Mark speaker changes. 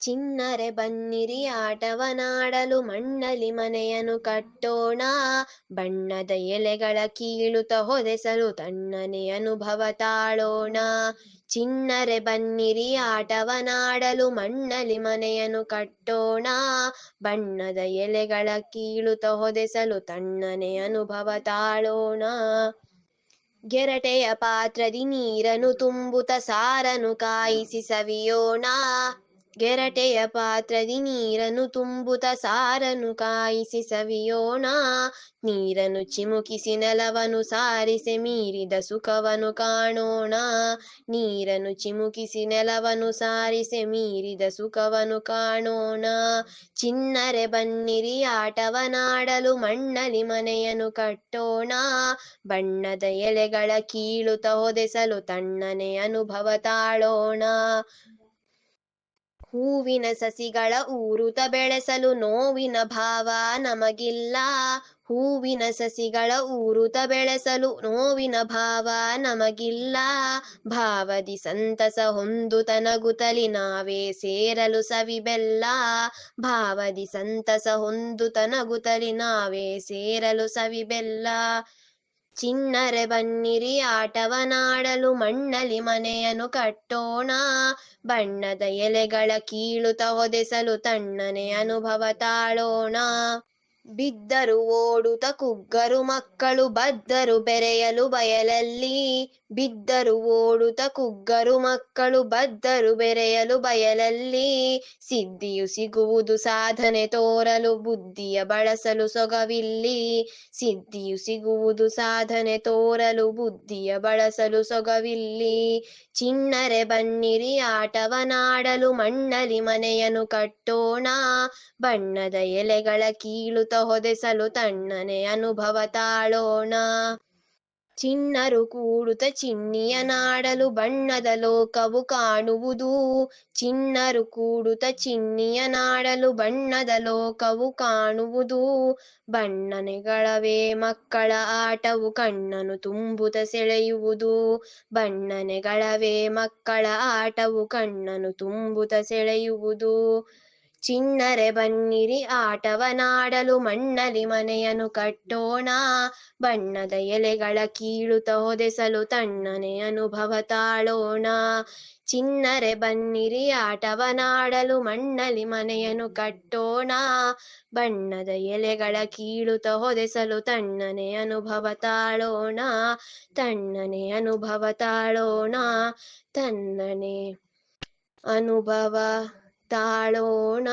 Speaker 1: ಚಿನ್ನರೆ ಬನ್ನಿರಿ ಆಟವನಾಡಲು ಮಣ್ಣಲಿ ಮನೆಯನ್ನು ಕಟ್ಟೋಣ. ಬಣ್ಣದ ಎಲೆಗಳ ಕೀಳುತ ಹೊದೆಸಲು ತಣ್ಣನೆ ಅನುಭವ ತಾಳೋಣ. ಚಿನ್ನರೆ ಬನ್ನಿರಿ ಆಟವನಾಡಲು ಮಣ್ಣಲಿ ಮನೆಯನ್ನು ಕಟ್ಟೋಣ. ಬಣ್ಣದ ಎಲೆಗಳ ಕೀಳುತ ಹೊದೆಸಲು ತಣ್ಣನೆ ಅನುಭವ ತಾಳೋಣ. ಗೆರಟೆಯ ಪಾತ್ರದಿ ನೀರನು ತುಂಬುತ ಸಾರನು ಕಾಯಿಸಿ ಸವಿಯೋಣ. ಗೆರಟೆಯ ಪಾತ್ರದಿ ನೀರನ್ನು ತುಂಬುತ ಸಾರನು ಕಾಯಿಸಿ ಸವಿಯೋಣ ನೀರನ್ನು ಚಿಮುಕಿಸಿ ನೆಲವನು ಸಾರಿಸಿ ಮೀರಿದ ಸುಖವನು ಕಾಣೋಣ. ನೀರನ್ನು ಚಿಮುಕಿಸಿ ನೆಲವನು ಸಾರಿಸಿ ಮೀರಿದ ಸುಖವನು ಕಾಣೋಣ. ಚಿನ್ನರೆ ಬನ್ನಿರಿ, ಆಟವನಾಡಲು ಮಣ್ಣಲಿ ಮನೆಯನ್ನು ಕಟ್ಟೋಣ. ಬಣ್ಣದ ಎಲೆಗಳ ಕೀಳುತ ಹೊದೆಸಲು ತಣ್ಣನೆ ಅನುಭವ ತಾಳೋಣ. ಹೂವಿನ ಸಸಿಗಳ ಊರುತ ಬೆಳೆಸಲು ನೋವಿನ ಭಾವ ನಮಗಿಲ್ಲ. ಹೂವಿನ ಸಸಿಗಳ ಊರುತ ಬೆಳೆಸಲು ನೋವಿನ ಭಾವ ನಮಗಿಲ್ಲ. ಭಾವದಿ ಸಂತಸ ಹೊಂದು ತನಗುತಲಿ ನಾವೇ ಸೇರಲು ಸವಿಬೆಲ್ಲ ಭಾವದಿ ಸಂತಸ ಹೊಂದು ತನಗುತಲಿ ನಾವೇ ಸೇರಲು ಸವಿಬೆಲ್ಲ ಚಿನ್ನರೆ ಬನ್ನಿರಿ ಆಟವನಾಡಲು ಮಣ್ಣಲಿ ಮನೆಯನ್ನು ಕಟ್ಟೋಣ. ಬಣ್ಣದ ಎಲೆಗಳ ಕೀಳುತ ಹೊದೆಸಲು ತಣ್ಣನೆ ಅನುಭವ ತಾಳೋಣ. ಬಿದ್ದರು ಓಡುತ ಕುಗ್ಗರು ಮಕ್ಕಳು ಬದ್ದರು ಬೆರೆಯಲು ಬಯಲಲ್ಲಿ. ಬಿದ್ದರು ಓಡುತ ಕುಗ್ಗರು ಮಕ್ಕಳು ಬದ್ದರು ಬೆರೆಯಲು ಬಯಲಲ್ಲಿ. ಸಿದ್ಧಿಯು ಸಿಗುವುದು ಸಾಧನೆ ತೋರಲು ಬುದ್ಧಿಯ ಬಳಸಲು ಸೊಗವಿಲ್ಲಿ. ಸಿದ್ಧಿಯು ಸಿಗುವುದು ಸಾಧನೆ ತೋರಲು ಬುದ್ಧಿಯ ಬಳಸಲು ಸೊಗವಿಲ್ಲಿ. ಚಿನ್ನರೆ ಬನ್ನಿರಿ ಆಟವನಾಡಲು ಮಣ್ಣಲಿ ಮನೆಯನ್ನು ಕಟ್ಟೋಣ. ಬಣ್ಣದ ಎಲೆಗಳ ಕೀಳುತ್ತ ಹೊದೆಸಲು ತಣ್ಣನೆ ಅನುಭವ ತಾಳೋಣ ಚಿನ್ನರು ಕೂಡುತ್ತ ಚಿನ್ನಿಯ ನಾಡಲು ಬಣ್ಣದ ಲೋಕವು ಕಾಣುವುದು. ಚಿನ್ನರು ಕೂಡುತ್ತ ಚಿನ್ನಿಯ ನಾಡಲು ಬಣ್ಣದ ಲೋಕವು ಕಾಣುವುದು. ಬಣ್ಣನೆಗಳವೇ ಮಕ್ಕಳ ಆಟವು ಕಣ್ಣನು ತುಂಬುತ ಸೆಳೆಯುವುದು. ಬಣ್ಣನೆಗಳವೇ ಮಕ್ಕಳ ಆಟವು ಕಣ್ಣನು ತುಂಬುತ ಸೆಳೆಯುವುದು. ಚಿನ್ನರೆ ಬನ್ನಿರಿ ಆಟವನಾಡಲು ಮಣ್ಣಲಿ ಮನೆಯನ್ನು ಕಟ್ಟೋಣ. ಬಣ್ಣದ ಎಲೆಗಳ ಕೀಳುತ್ತ ಹೊದೆಸಲು ತಣ್ಣನೆ ಅನುಭವ ತಾಳೋಣ. ಚಿನ್ನರೆ ಬನ್ನಿರಿ ಆಟವನಾಡಲು ಮಣ್ಣಲಿ ಮನೆಯನ್ನು ಕಟ್ಟೋಣ. ಬಣ್ಣದ ಎಲೆಗಳ ಕೀಳುತ್ತ ಹೊದೆಸಲು ತಣ್ಣನೆ ಅನುಭವ ತಾಳೋಣ. ತಣ್ಣನೆ ಅನುಭವ ತಾಳೋಣ. ತಣ್ಣನೆ ಅನುಭವ ತಾಳೋಣ